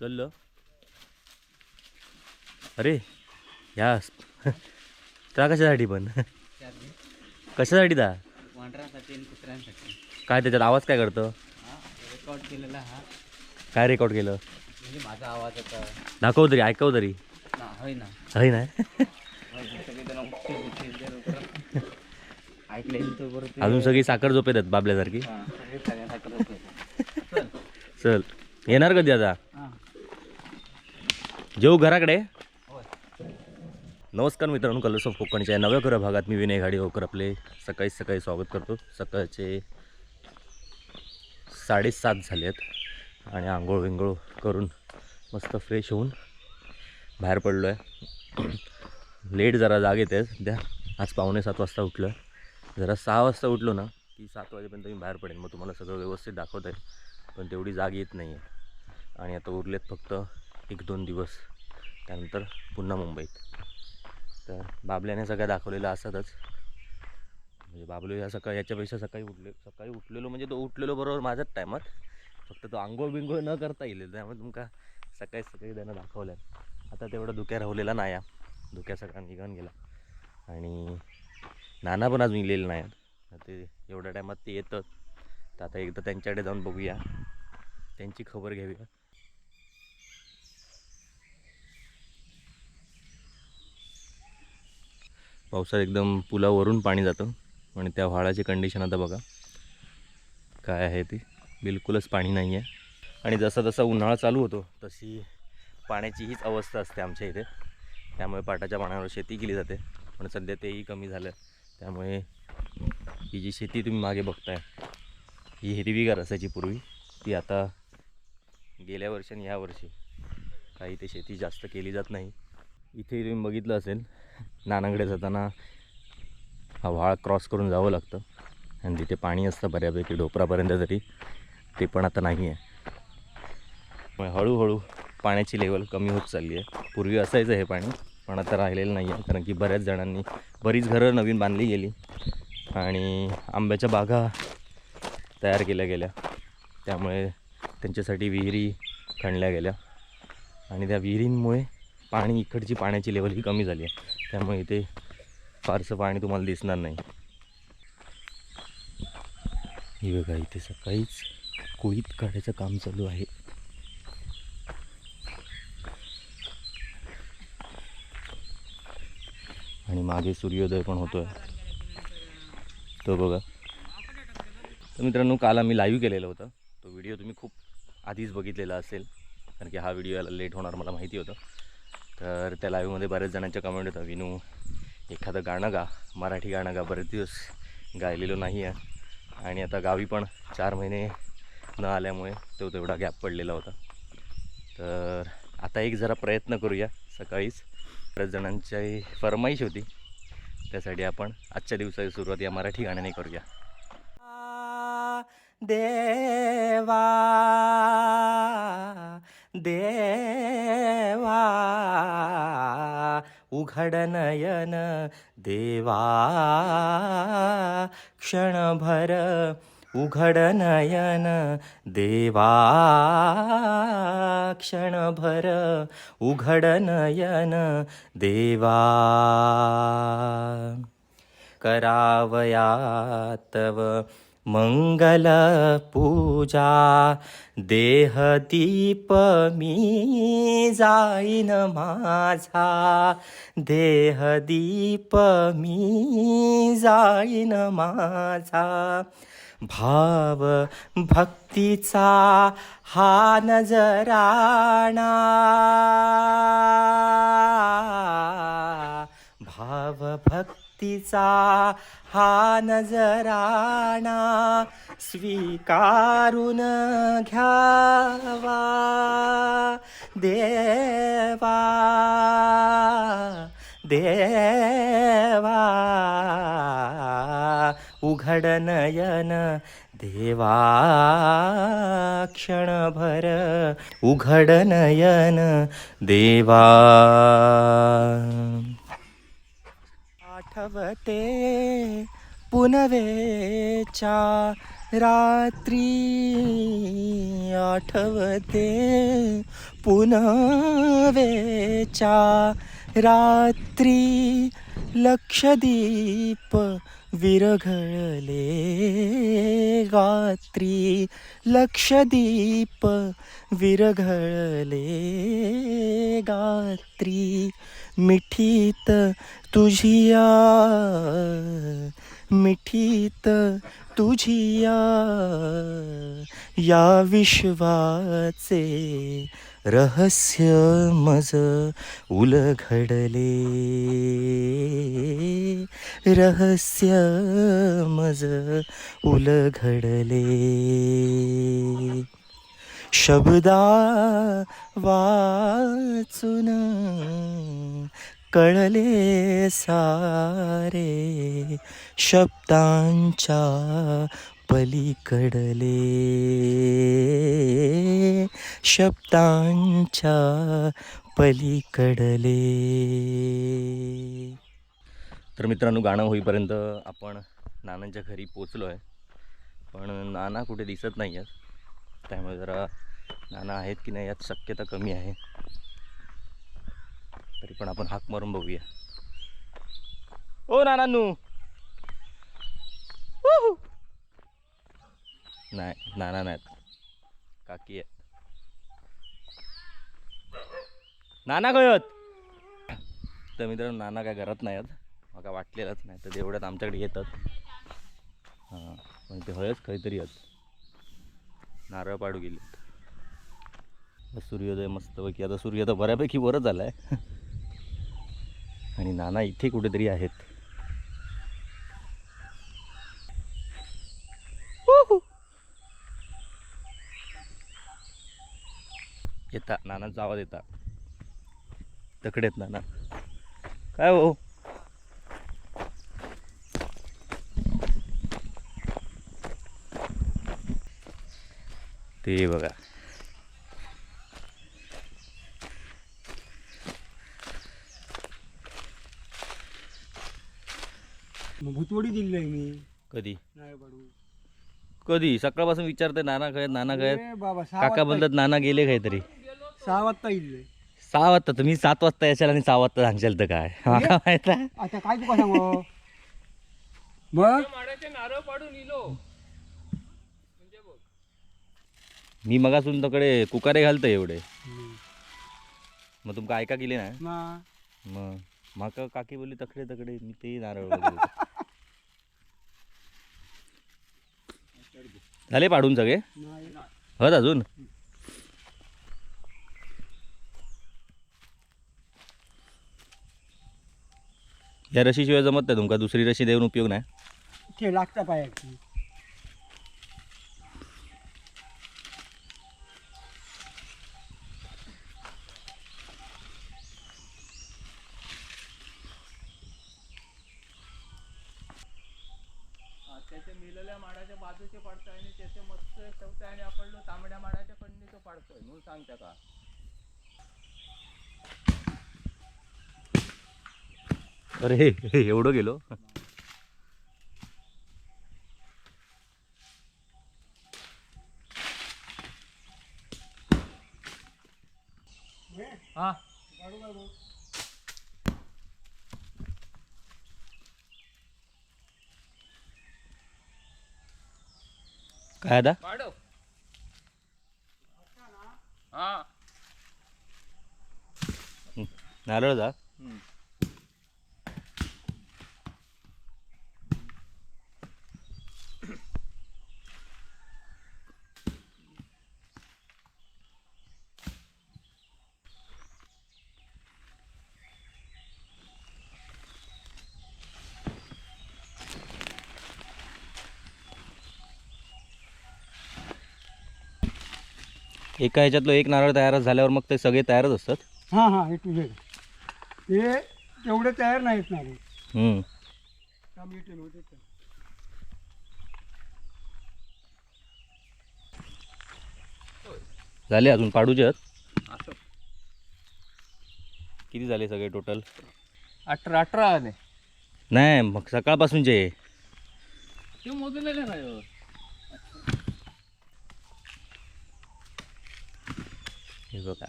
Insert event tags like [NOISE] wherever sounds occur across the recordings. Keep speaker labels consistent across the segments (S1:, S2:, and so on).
S1: चाललं. अरे या. [LAUGHS] त्या कशासाठी पण? कशासाठी दा? काय त्याच्यात आवाज काय करतं?
S2: रेकॉर्ड केलेला हा.
S1: काय रेकॉर्ड केलं?
S2: म्हणजे माझा आवाज होता
S1: दाखव तरी ऐकव तरी.
S2: ना होय ना. होय,
S1: अजून सगळी साखर झोपेत आहेत बाबल्यासारखी.
S2: हा. चल.
S1: चल येणार कधी आता. जेऊ घराकडे. नमस्कार मित्रांनो कलर्स ऑफ कोकणच्या नव्या घर भागात मी विनय घाडी होकर आपले सकाळी सकाळी स्वागत करतो. सकाळचे साडेसात झाले आहेत आणि आंघोळ विंघोळ करून मस्त फ्रेश होऊन बाहेर पडलो आहे लेट जरा जाग येते द्या आज पावणे सात वाजता उठलो आहे जरा सहा वाजता उठलो ना की सात वाजेपर्यंत मी बाहेर पडेन. मग तुम्हाला सगळं व्यवस्थित दाखवत आहे पण तेवढी जाग येत नाही आहे आणि आता उरलेत फक्त एक दोन दिवस. त्यानंतर पुन्हा मुंबईत. तर बाबल्याने सगळ्या दाखवलेलं असतातच म्हणजे बाबलो या सकाळी याच्यापेक्षा सकाळी उठले सकाळी उठलेलो म्हणजे तो उठलेलो बरोबर माझ्याच टायमात फक्त तो आंघोळ बिंघोळ न करता येईल. त्यामुळे तुमका सकाळी सकाळी त्यानं दाखवलं आता तेवढा धुक्या राहलेला नाही आहे धुक्या सगळा निघून गेला. आणि नाना पण अजून इलेलं नाही ते एवढ्या टायमात ते येतं तर आता एकदा त्यांच्याकडे जाऊन बघूया. त्यांची खबर घेऊया पावसात एकदम पुलावरून पाणी जातं आणि त्या व्हाळाची कंडिशन आता बघा. काय आहे ती? बिलकुलच पाणी नाही आहे. आणि जसा जसा उन्हाळा चालू होतो तशी पाण्याची हीच अवस्था असते आमच्या इथे. त्यामुळे पाटाच्या पाण्यावर शेती केली जाते. पण सध्या तेही कमी झालं. त्यामुळे ही जी शेती तुम्ही मागे बघताय ही हिरवीगार असायची पूर्वी. ती आता गेल्या वर्षी आणि ह्या वर्षी काही ते शेती जास्त केली जात नाही. इथे तुम्ही बघितलं असेल नानाकडे जाताना हा व्हाळ क्रॉस करून जावं लागतं. आणि तिथे पाणी असतं बऱ्यापैकी ढोपरापर्यंत तरी ते पण आता नाही आहे. हळूहळू पाण्याची लेवल कमी होत चालली आहे. पूर्वी असायचं हे पाणी पण आता राहिलेलं नाही आहे. कारण की बऱ्याच जणांनी बरीच घरं नवीन बांधली गेली. आणि आंब्याच्या बागा तयार केल्या गेल्या. त्यामुळे त्यांच्यासाठी विहिरी खणल्या गेल्या. आणि त्या विहिरींमुळे पाणी इकडची पाण्याची लेवल ही कमी झाली आहे. त्यामुळे इथे फारसं पाणी तुम्हाला दिसणार नाही. ही बघा इथे सकाळीच कुळीत काढायचं काम चालू आहे. आणि मागे सूर्योदय पण होतोय. तो बघा. तर मित्रांनो काल आम्ही लाईव्ह केलेलं होतं. तो व्हिडिओ तुम्ही खूप आधीच बघितलेला असेल कारण की हा व्हिडिओ याला लेट होणार मला माहिती होतं. तर त्या लाईव्हमध्ये बऱ्याच जणांच्या कमेंट होता विनू एखादं गाणं गा मराठी गाणं गा बरेच दिवस गायलेलो नाही आहे आणि आता गावी पण चार महिने न आल्यामुळे तो तेवढा गॅप पडलेला होता. तर आता एक जरा प्रयत्न करूया सकाळीच. बऱ्याच जणांची फरमाईश होती. त्यासाठी आपण आजच्या दिवसाची सुरुवात या मराठी गाण्याने करूया.
S3: देवा देवा उघड नयन देवा क्षणभर उघड नयन देवा क्षणभर उघड नयन देवा. करावया तव पूजा देहदीप मी जाईन माझा. देहदीप मी जाईन माझा. भाव भक्तीचा हा नजराणा. भक्तीचा हा नजराणा स्वीकारून घ्यावा. देवा देवा उघड नयन देवा क्षणभर उघड नयन देवा. आठवते पुनवेच्या
S1: रात्री आठवते. पुनवेच्या रात्री लक्षदीप विरघळले. गात्री लक्षदीप विरघळले. गात्री मिठीत तुझिया मिठीत तुझिया या विश्वाचे रहस्य मज उलघडले. रहस्य मज उलघडले. शब्दा वाचून कळले सारे शब्दांच्या पलीकडले. शब्दांच्या पलीकडले.
S2: तर मित्रांनो गाणं होईपर्यंत आपण नानांच्या घरी पोचलो आहे पण नाना कुठे दिसत नाही आहेत त्यामुळे जरा नाना आहेत की नाही यात शक्यता कमी आहे. तरी पण आपण हाक मारून बघूया. ओ नानानू! नाही नाना नाहीत. काकी आहेत. नाना कळत? तर मित्रांनो नाना काय घरात नाही आहेत मला वाटलेलंच नाही तर तेवढ्यात आमच्याकडे येतात. हां पण ते हयच काहीतरी आहेत. नारळ पाडू गेले. आता सूर्योदय मस्तपैकी आता सूर्य तर बऱ्यापैकी वरच आला आहे आणि नाना इथे कुठेतरी आहेत. येता नानाचा आवाज येता तकडेत नाना. काय हो ते बघा.
S4: भुतवडी दिली आहे मी.
S2: कधी?
S4: नाही पाडू
S2: कधी? सकाळपासून विचारते नाना काय नाना काय
S4: ए बाबा सहा
S2: काका
S4: वाजता
S2: बोलतात नाना गेले काहीतरी.
S4: सहा वाजता येईल
S2: सहा वाजता? तुम्ही सात वाजता याच्याला आणि सहा वाजता सांगशाल तर काय? माका माहीत
S4: आता काय तुका सांगू? मग?
S2: मी मगासून तकडे कुकारे घालतंय एवढे. मग तुमका ऐका गेले ना?
S4: मा-
S2: मग माका काकी बोलली तकडे तकडे मी ते नारळ. झाले पाडून सगळे. हत अजून? या रशीशिवाय जमत नाही तुमका दुसरी रशी देऊन उपयोग नाही.
S4: ते लागता पायाची.
S5: सांगता का?
S2: अरे एवढं गेलो?
S5: हा.
S2: काय आता
S5: पाडव हा
S2: नारळ जा एका ह्याच्यातलं एक नारळ तयार झाल्यावर मग ते सगळे तयारच असतात?
S4: हां हां हे तुझे ते तेवढे तयार नाहीत ना
S2: हम्म. झाले अजून पाडूचे किती झाले सगळे टोटल
S5: अठरा अठरा आले.
S2: नाही मग सकाळपासूनचे.
S5: ते मोजलेले नाही हो.
S1: बघा.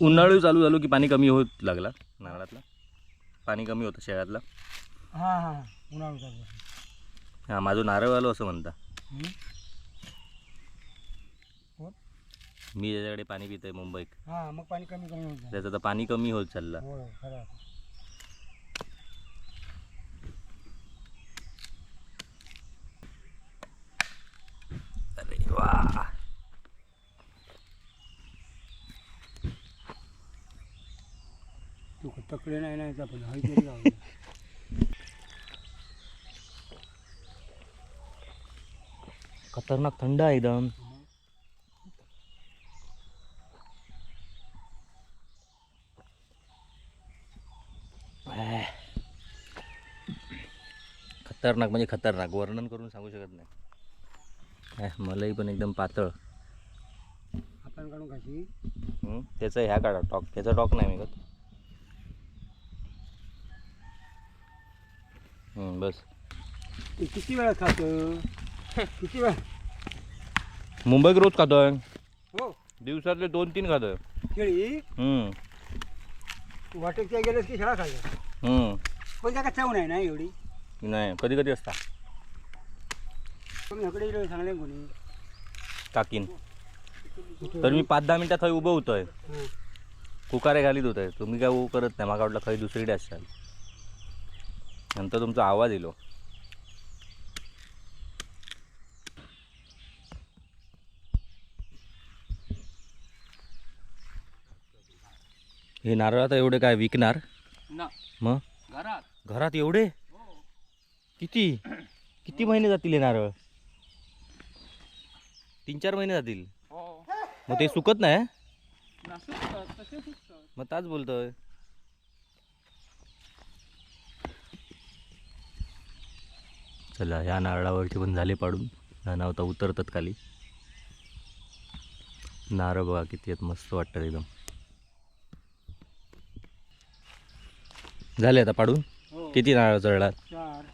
S1: उन्हाळी चालू झालो की पाणी कमी होत लागला नारळातला. पाणी कमी होतं शेळ्यातलं.
S2: हां हां उन्हाळा चालू
S1: हां माझं नारळ आलो असं म्हणता? मी ज्याच्याकडे पाणी पितोय मुंबईत.
S2: हां मग पाणी कमी कमी होत
S1: त्याचं तर पाणी कमी होत चाललं
S2: हो खरं
S1: अरे वा
S2: तू तकडे नाही नाही पण हळी तरी लावली.
S1: खतरनाक थंड आहे एकदम. खतरनाक म्हणजे खतरनाक वर्णन करून सांगू शकत नाही. मलई पण एकदम पातळ.
S2: आपण काढून कशी
S1: हं, त्याचा ह्या काढा टॉक. त्याचा टॉक नाही मी बस.
S2: ते किती वेळा खात? किती वेळा?
S1: मुंबईत रोज खातोय.
S2: हो.
S1: दिवसातले दोन तीन खातोय.
S2: केळी
S1: हं,
S2: वाटेच्या गेलेस की शाळा खायला
S1: हं.
S2: पण त्या का चव नाही ना एवढी.
S1: नाही कधी कधी असता.
S2: पण इकडे सांगले कोणी.
S1: काकीन. तर मी पाच दहा मिनटात थंय उभं होतोय.
S2: हां.
S1: कुकारे घालीत होतोय. तुम्ही काय उभं करत नाही. माका वाटलं खंय दुसरीकडे असाल. नंतर तुमचा आवाज येलो हे. नारळ आता एवढे काय विकणार? मग?
S4: घरात.
S1: घरात एवढे? किती? किती महिने जातील हे नारळ? तीन चार महिने जातील?
S4: हो.
S1: मग ते सुकत नाही मग ताच बोलतोय. चला ह्या नारळावरचे पण झाले पाडून. नाना होता उतरतात खाली. नारळ बघा किती आहेत मस्त वाटतात एकदम. झाले आता पाडून?
S2: हो.
S1: किती नारळ चढलात?
S2: चार.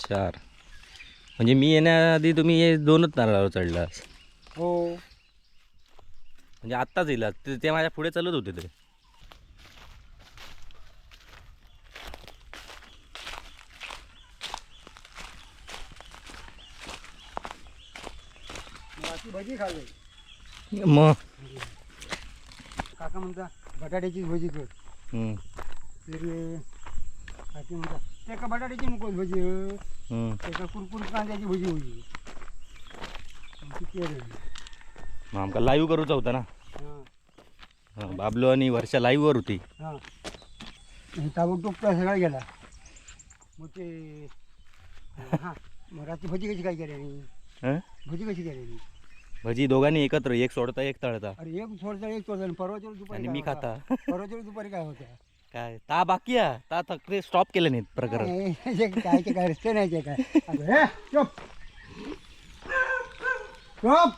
S1: चार. म्हणजे मी येण्याआधी तुम्ही हे दोनच नारळावर चढलास
S2: हो.
S1: म्हणजे आत्ताच येईल ते माझ्या पुढे चालत होते ते.
S2: भजी खाल्ली.
S1: मग?
S2: काका म्हणता बटाट्याची भजी कर. काकी म्हणता त्या का बटाट्याची नको भजी हं. त्याका कुरकुर कांद्याची भजी होती.
S1: मग आमका लाईव्ह करूचा होता ना? बाबलो आणि वर्षा लाईव्हवर होती.
S2: हां. आणि ताबडतोब सगळा गेला. मग ते हां मग रात्री भजी कशी काय केली? भजी कशी केली?
S1: भजी दोघांनी एकत्र एक सोडता एक तळता.
S2: अरे एक थोडसा एक थोडसा आणि परवाच्या दुपारी
S1: आणि
S2: काय
S1: मी
S2: होता?
S1: खाता. [LAUGHS]
S2: परवाच्या दुपारी काय होत्या
S1: काय? ता बाकी ता तक्रे स्टॉप केले नाहीत प्रकरण.
S2: नाही, जे काय ते काय रस्ते नाही ते काय. अगं, हे, चुप. चुप.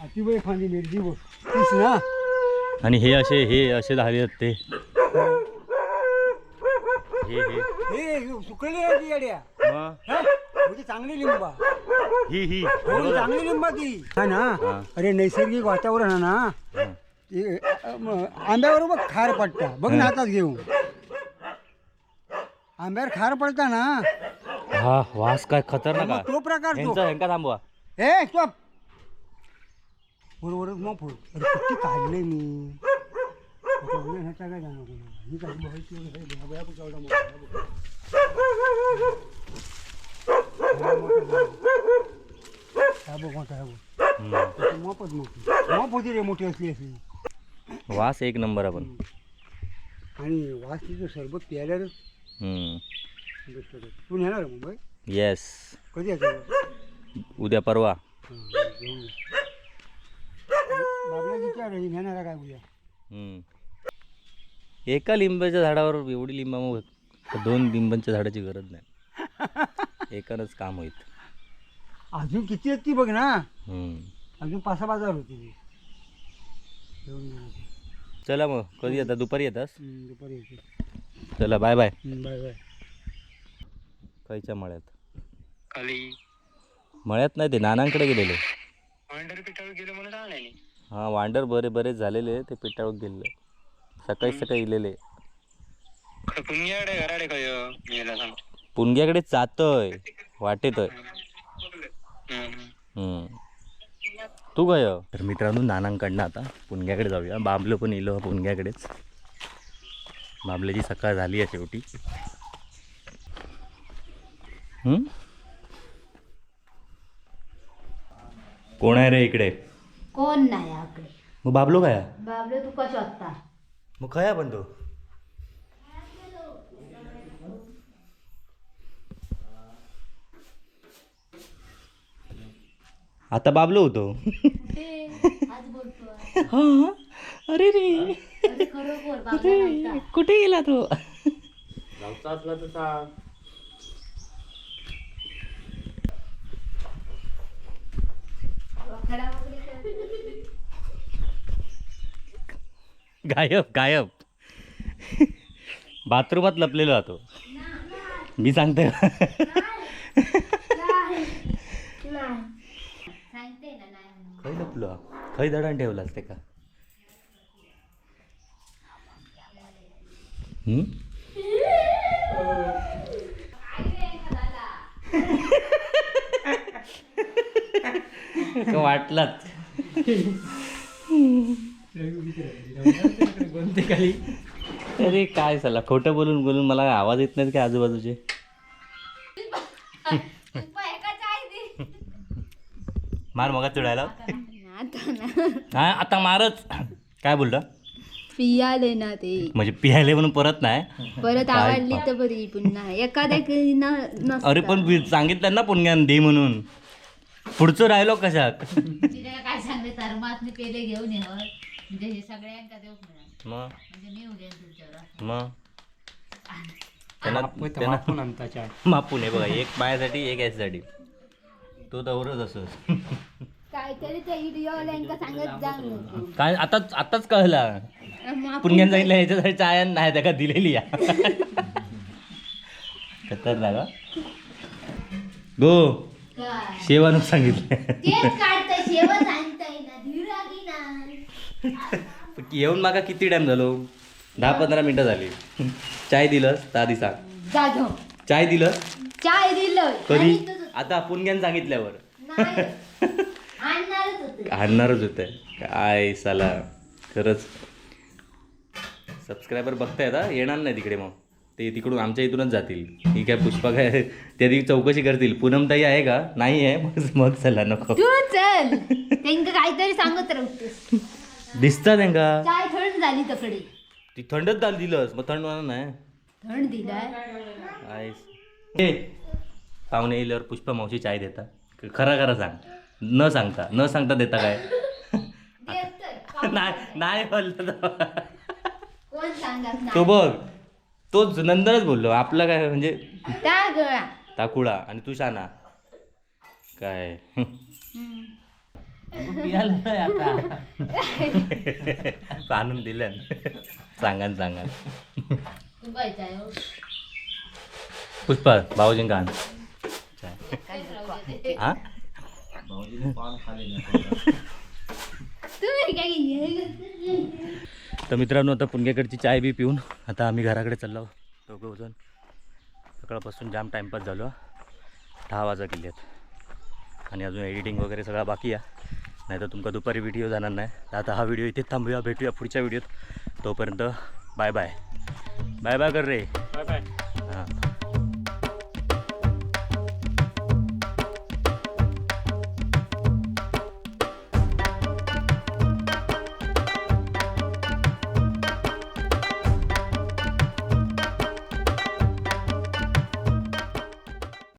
S2: अति वेळ खांदी मिरची बघ तीस ना?
S1: आणि हे असे हे असे झाले आहेत ते. हे हे.
S2: हे सुकलेली आहे ती येड्या.
S1: मग
S2: हा? म्हणजे चांगली लिंबा.
S1: ही ही.
S2: हो चांगली लिंबा ती. हा ना. अरे नैसर्गिक वातावरण आहे ना.
S1: हं.
S2: ते, अ, म, आंब्यावर खार पडता. बघ ना हातात घेऊन. आंब्यावर खार पडता ना.
S1: हा वास काय खतरनाक
S2: मग
S1: आहे.
S2: तो प्रकार तो.
S1: ह्यांचा ह्यांका थांबवा.
S2: ए चुप बरोबर मग फोड अरे किती काढले मी? मोठा, असली असली
S1: वास एक नंबर आपण
S2: आणि वास तिचं सरबत होतं. तू आहे मुंबई
S1: येस
S2: कधी
S1: उद्या परवा
S2: हां, घेऊन ये. बाबला विचार आहे, नेणार आहे काय उद्या.
S1: एका लिंबाच्या झाडावर एवढी लिंबा मग दोन लिंबांच्या झाडाची गरज नाही. एकानंच काम होईल.
S2: अजून किती आहेत ती बघ ना. अजून पाच सहा बाजार होती ती.
S1: चला मग कधी येतात? दुपारी येतास
S2: हम्म, दुपारी येते
S1: चला बाय बाय.
S2: Bye bye.
S1: खायच्या मळ्यात.
S2: खाली.
S1: मळ्यात नाही ते नानांकडे गेलेले.
S2: अंडर पिठावर गेलो म्हणून
S1: हां वांडर बरे बरेच झालेले ते पिटाळून गेलेले. सकाळी सकाळी इलेले.
S2: पुण्याकडे घराडे काय गेला सांग.
S1: पुणग्याकडे जातोय वाटेतोय. हम्म. तू काय? तर मित्रांनो नानांकडनं आता पुणग्याकडे जाऊया. बांबलं पण इलो पुणग्याकडेच बांबल्याची सकाळ झाली आहे शेवटी. हम्म? कोण आहे रे इकडे?
S6: कोण नाही आपले.
S1: मग बाबलो काय
S6: बाबले तू कसं वाटता
S1: मग खया पण तो. आता बाबलो होतो. हा अरे रे.
S6: अरे
S1: कुठे गेला तो?
S6: वखडा वगैरे कर.
S1: गायब गायब. बाथरूमात लपलेलो राहतो मी सांगते.
S6: खै
S1: खय लपलो? खय दडण ठेवलं असते का? हम्म? का [LAUGHS] वाटलाच अरे काय चला खोटं बोलून बोलून मला आवाज येत नाहीत का आजूबाजूचे? [LAUGHS] मार मग
S6: ना
S1: हा आता मारच. काय बोलला?
S6: पियाले ना ते.
S1: म्हणजे पियाले म्हणून परत नाही.
S6: परत आवडली तर बरी पुन्हा एखाद्या.
S1: अरे पण वि- सांगितलं ना पुण्यान दे म्हणून. पुढचं राहिलो कशात?
S7: काय सांगले थर्मासने पेले घेऊन. म्हणजे हे सगळ्यांका देऊ मिळाल
S1: मग?
S7: म्हणजे मी उद्या तुमच्यावर
S1: मग? त्यांना त्यांना मापून आहे बघा एक माझ्यासाठी एक याच्यासाठी. तो दौरच असं.
S6: काहीतरी ते व्हिडिओ सांगत जा नको.
S1: काय आताच आताच कळला. पुण्यान सांगितलं ह्याच्यासाठी चाय नाही त्या का दिलेली या. खतरनाक हा. गो
S6: काय?
S1: शेवानं सांगितलं.
S6: तेच शेवट
S1: येऊन मागा किती टाइम झालो? दहा पंधरा मिनिटं झाली. चाय दिलंस ता आधी सांग. चाय दिलं?
S6: चाय दिलं.
S1: कधी? आता पुणग्यान सांगितल्यावर.
S6: नाही. आणणारच होते.
S1: काय साला. खरंच. सबस्क्रायबर बघताय आता येणार नाही तिकडे मग. ते तिकडून आमच्या इथूनच जातील. ही काय पुष्पा काय? त्या ती चौकशी करतील. पूनमताई आहे का? नाही आहे. मग मग चला नको.
S6: काहीतरी सांगत राहतोस
S1: दिसता त्यांका.
S6: चाय थंड झाली तकडे.
S1: ती थंडच झाली दिलंस मग थंड होणार नाही.
S6: थंड दिलाय.
S1: आयस ए पाहुणे येल्यावर पुष्पा मावशी चाय देता. खरा खरा सांग. न सांगता न सांगता देता काय. [LAUGHS] नाही नाही बोललो तो.
S6: कोण सांगत
S1: तो
S6: नाही
S1: बघ तोच नंदनच बोललो. आपला काय म्हणजे
S6: त्या गळा
S1: ताकुळा आणि तू शाना काय [LAUGHS] दिल्या सांगान सांगान
S7: तू काय चाय हो?
S1: पुष्पा भाऊजींका आण. हा? तर मित्रांनो आता पुणग्याकडची चाय बी पिऊन आता आम्ही घराकडे चाललो दोघं जण सकाळपासून जाम टाईमपास झालो. दहा वाजा गेल्यात आणि अजून एडिटिंग वगैरे सगळं बाकी आहे. नाही तर तुमका दुपारी व्हिडिओ जाणार नाही. तर आता हा व्हिडिओ इथेच थांबूया. भेटूया पुढच्या व्हिडिओत तोपर्यंत बाय बाय बाय बाय कर रे.
S2: Bye bye